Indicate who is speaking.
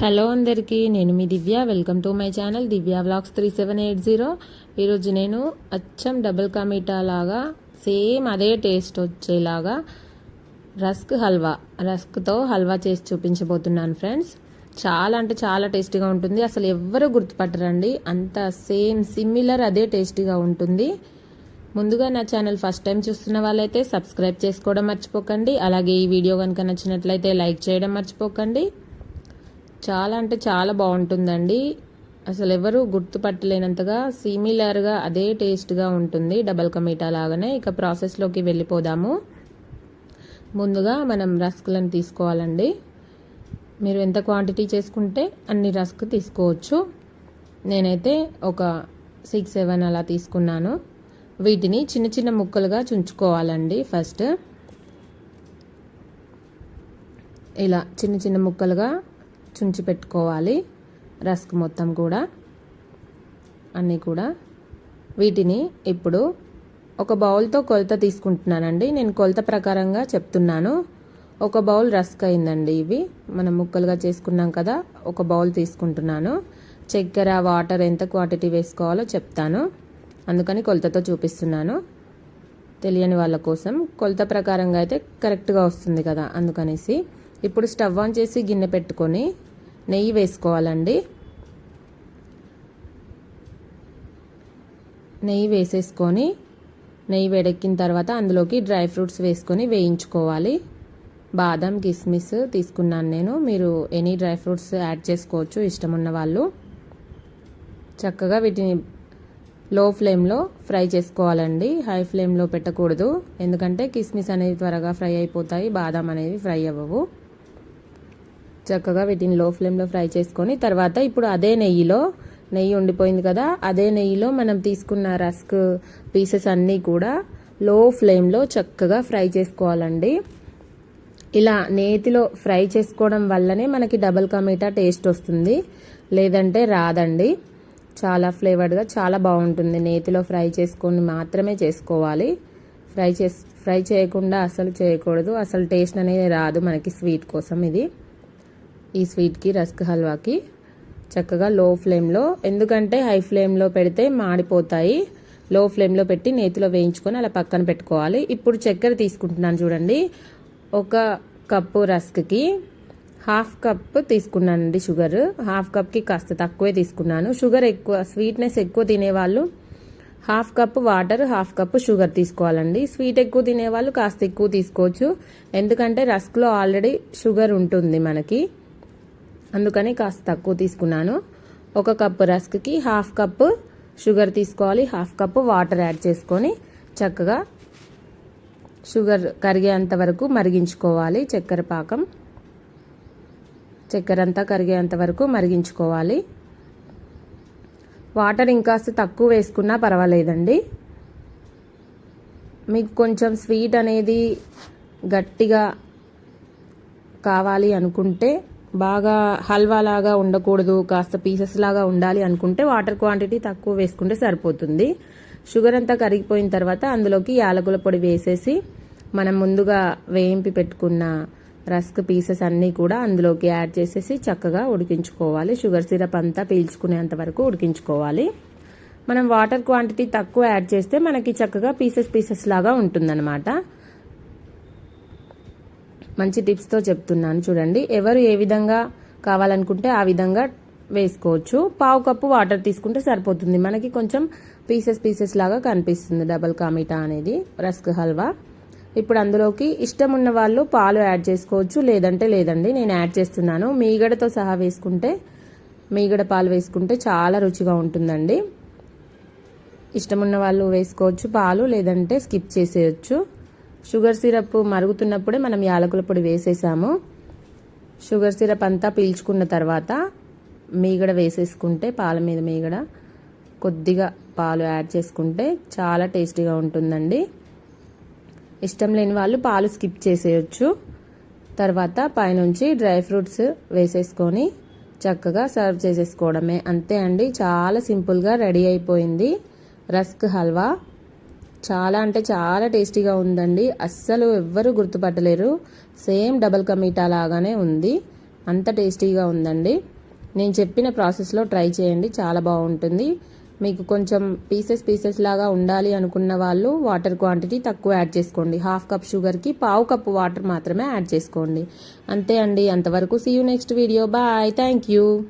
Speaker 1: Hello అందరికీ నేను మీ Divya. Welcome to my channel Divya vlogs three seven eight zero. ఈరోజు నేను అచ్చం డబుల్ కమిటా లాగా సేమ్ అదే టేస్ట్ వచ్చేలాగా రస్క్ హల్వా రస్క్తో హల్వా చేసి చూపించబోతున్నాను ఫ్రెండ్స్. చాలా అంటే చాలా టేస్టీగా ఉంటుంది. అసలు ఎవ్వరూ గుర్తుపట్టరండి. అంత సేమ్ సిమిలర్ అదే టేస్టీగా ఉంటుంది. ముందుగా నా ఛానల్ ఫస్ట్ టైం చూస్తున్న వాళ్ళైతే సబ్స్క్రైబ్ చేసుకోవడం మర్చిపోకండి. అలాగే ఈ వీడియో కనుక నచ్చినట్లయితే లైక్ చేయడం మర్చిపోకండి. చాలా అంటే చాలా బాగుంటుందండి. అసలు ఎవరు గుర్తుపట్టలేనంతగా సిమిలర్గా అదే టేస్ట్గా ఉంటుంది డబల్ కమీటా లాగానే. ఇక ప్రాసెస్లోకి వెళ్ళిపోదాము. ముందుగా మనం రస్క్లను తీసుకోవాలండి. మీరు ఎంత క్వాంటిటీ చేసుకుంటే అన్ని రస్క్ తీసుకోవచ్చు. నేనైతే ఒక సిక్స్ సెవెన్ అలా తీసుకున్నాను. వీటిని చిన్న చిన్న ముక్కలుగా చుంచుకోవాలండి ఫస్ట్ ఇలా చిన్న చిన్న ముక్కలుగా చుంచి పెట్టుకోవాలి. రస్క్ మొత్తం కూడా. అన్నీ కూడా. వీటిని ఇప్పుడు ఒక బౌల్తో కొలత తీసుకుంటున్నానండి. నేను కొలత ప్రకారంగా చెప్తున్నాను. ఒక బౌల్ రస్క్ అయిందండి ఇవి. మనం ముక్కలుగా చేసుకున్నాం కదా ఒక బౌల్ తీసుకుంటున్నాను. చక్కెర వాటర్ ఎంత క్వాంటిటీ వేసుకోవాలో చెప్తాను. అందుకని కొలతతో చూపిస్తున్నాను. తెలియని వాళ్ళ కోసం కొలత ప్రకారంగా అయితే కరెక్ట్గా వస్తుంది కదా అందుకనేసి. ఇప్పుడు స్టవ్ ఆన్ చేసి గిన్నె పెట్టుకొని నెయ్యి వేసుకోవాలండి. నెయ్యి వేసేసుకొని నెయ్యి వేడెక్కిన తర్వాత అందులోకి డ్రై ఫ్రూట్స్ వేసుకొని వేయించుకోవాలి. బాదం కిస్మిస్ తీసుకున్నాను నేను. మీరు ఎనీ డ్రై ఫ్రూట్స్ యాడ్ చేసుకోవచ్చు ఇష్టం ఉన్న వాళ్ళు. చక్కగా వీటిని లో ఫ్లేమ్లో ఫ్రై చేసుకోవాలండి. హై ఫ్లేమ్లో పెట్టకూడదు. ఎందుకంటే కిస్మిస్ అనేవి త్వరగా ఫ్రై అయిపోతాయి బాదం అనేవి ఫ్రై అవ్వవు. చక్కగా వీటిని లో ఫ్లేమ్లో ఫ్రై చేసుకొని తర్వాత ఇప్పుడు అదే నెయ్యిలో నెయ్యి ఉండిపోయింది కదా అదే నెయ్యిలో మనం తీసుకున్న రస్క్ పీసెస్ అన్నీ కూడా లో ఫ్లేమ్లో చక్కగా ఫ్రై చేసుకోవాలండి. ఇలా నేతిలో ఫ్రై చేసుకోవడం వల్లనే మనకి డబల్ కమీటా టేస్ట్ వస్తుంది. లేదంటే రాదండి. చాలా ఫ్లేవర్డ్గా చాలా బాగుంటుంది. నేతిలో ఫ్రై చేసుకొని మాత్రమే చేసుకోవాలి. ఫ్రై చేసి ఫ్రై చేయకుండా అసలు చేయకూడదు. అసలు టేస్ట్ అనేది రాదు మనకి స్వీట్ కోసం ఇది. ఈ స్వీట్కి రస్క్ హల్వాకి చక్కగా లో ఫ్లేమ్లో ఎందుకంటే హై ఫ్లేమ్లో పెడితే మాడిపోతాయి. లో ఫ్లేమ్లో పెట్టి నేతిలో వేయించుకొని అలా పక్కన పెట్టుకోవాలి. ఇప్పుడు చక్కెర తీసుకుంటున్నాను చూడండి. ఒక కప్పు రస్క్కి హాఫ్ కప్ తీసుకున్నానండి షుగర్. హాఫ్ కప్కి కాస్త తక్కువే తీసుకున్నాను. షుగర్ ఎక్కువ స్వీట్నెస్ ఎక్కువ తినేవాళ్ళు half cup water half cup sugar తీసుకోవాలండి. స్వీట్ ఎక్కువ తినేవాళ్ళు కాస్త ఎక్కువ తీసుకోవచ్చు. ఎందుకంటే రస్క్లో ఆల్రెడీ షుగర్ ఉంటుంది మనకి. అందుకని కాస్త తక్కువ తీసుకున్నాను. ఒక కప్పు రస్క్కి హాఫ్ కప్పు షుగర్ తీసుకోవాలి. హాఫ్ కప్పు వాటర్ యాడ్ చేసుకొని చక్కగా షుగర్ కరిగేంత వరకు మరిగించుకోవాలి. చక్కెర పాకం చక్కెర అంతా కరిగేంత వరకు మరిగించుకోవాలి. వాటర్ ఇంకాస్త తక్కువ వేసుకున్నా పర్వాలేదండి. మీకు కొంచెం స్వీట్ అనేది గట్టిగా కావాలి అనుకుంటే బాగా హల్వా లాగా ఉండకూడదు కాస్త పీసెస్ లాగా ఉండాలి అనుకుంటే వాటర్ క్వాంటిటీ తక్కువ వేసుకుంటే సరిపోతుంది. షుగర్ అంతా కరిగిపోయిన తర్వాత అందులోకి యాలకుల పొడి వేసేసి మనం ముందుగా వేయింపి పెట్టుకున్న రస్క్ పీసెస్ అన్నీ కూడా అందులోకి యాడ్ చేసేసి చక్కగా ఉడికించుకోవాలి. షుగర్ సిరప్ అంతా పీల్చుకునేంత వరకు ఉడికించుకోవాలి. మనం వాటర్ క్వాంటిటీ తక్కువ యాడ్ చేస్తే మనకి చక్కగా పీసెస్ పీసెస్ లాగా ఉంటుందన్నమాట. మంచి టిప్స్తో చెప్తున్నాను. చూడండి ఎవరు ఏ విధంగా కావాలనుకుంటే ఆ విధంగా వేసుకోవచ్చు. పావు కప్పు వాటర్ తీసుకుంటే సరిపోతుంది. మనకి కొంచెం పీసెస్ పీసెస్ లాగా కనిపిస్తుంది. డబల్ కామిటా అనేది రస్క్ హల్వా. ఇప్పుడు అందులోకి ఇష్టం ఉన్న వాళ్ళు పాలు యాడ్ చేసుకోవచ్చు. లేదంటే లేదండి నేను యాడ్ చేస్తున్నాను. మీగడతో సహా వేసుకుంటే మీగడ పాలు వేసుకుంటే చాలా రుచిగా ఉంటుందండి. ఇష్టం ఉన్న వాళ్ళు వేసుకోవచ్చు. పాలు లేదంటే స్కిప్ చేసేయచ్చు. షుగర్ సిరప్ మరుగుతున్నప్పుడే మనం యాలకుల పొడి వేసేసాము. షుగర్ సిరప్ అంతా పీల్చుకున్న తర్వాత మీగడ వేసేసుకుంటే పాల మీద మీగడ కొద్దిగా పాలు యాడ్ చేసుకుంటే చాలా టేస్టీగా ఉంటుందండి. ఇష్టం లేని వాళ్ళు పాలు స్కిప్ చేసేయచ్చు. తర్వాత పైనుంచి డ్రై ఫ్రూట్స్ వేసేసుకొని చక్కగా సర్వ్ చేసేసుకోవడమే. అంతే అండి చాలా సింపుల్గా రెడీ అయిపోయింది రస్క్ హల్వా. చాలా అంటే చాలా టేస్టీగా ఉందండి. అస్సలు ఎవ్వరు గుర్తుపట్టలేరు. సేమ్ డబల్ కమీటా లాగానే ఉంది. అంత టేస్టీగా ఉందండి. నేను చెప్పిన ప్రాసెస్లో ట్రై చేయండి. చాలా బాగుంటుంది. మీకు కొంచెం పీసెస్ పీసెస్ లాగా ఉండాలి అనుకున్న వాళ్ళు వాటర్ క్వాంటిటీ తక్కువ యాడ్ చేసుకోండి. హాఫ్ కప్ షుగర్కి పావు కప్పు వాటర్ మాత్రమే యాడ్ చేసుకోండి. అంతే అండి. అంతవరకు see you next video. Bye. Thank you.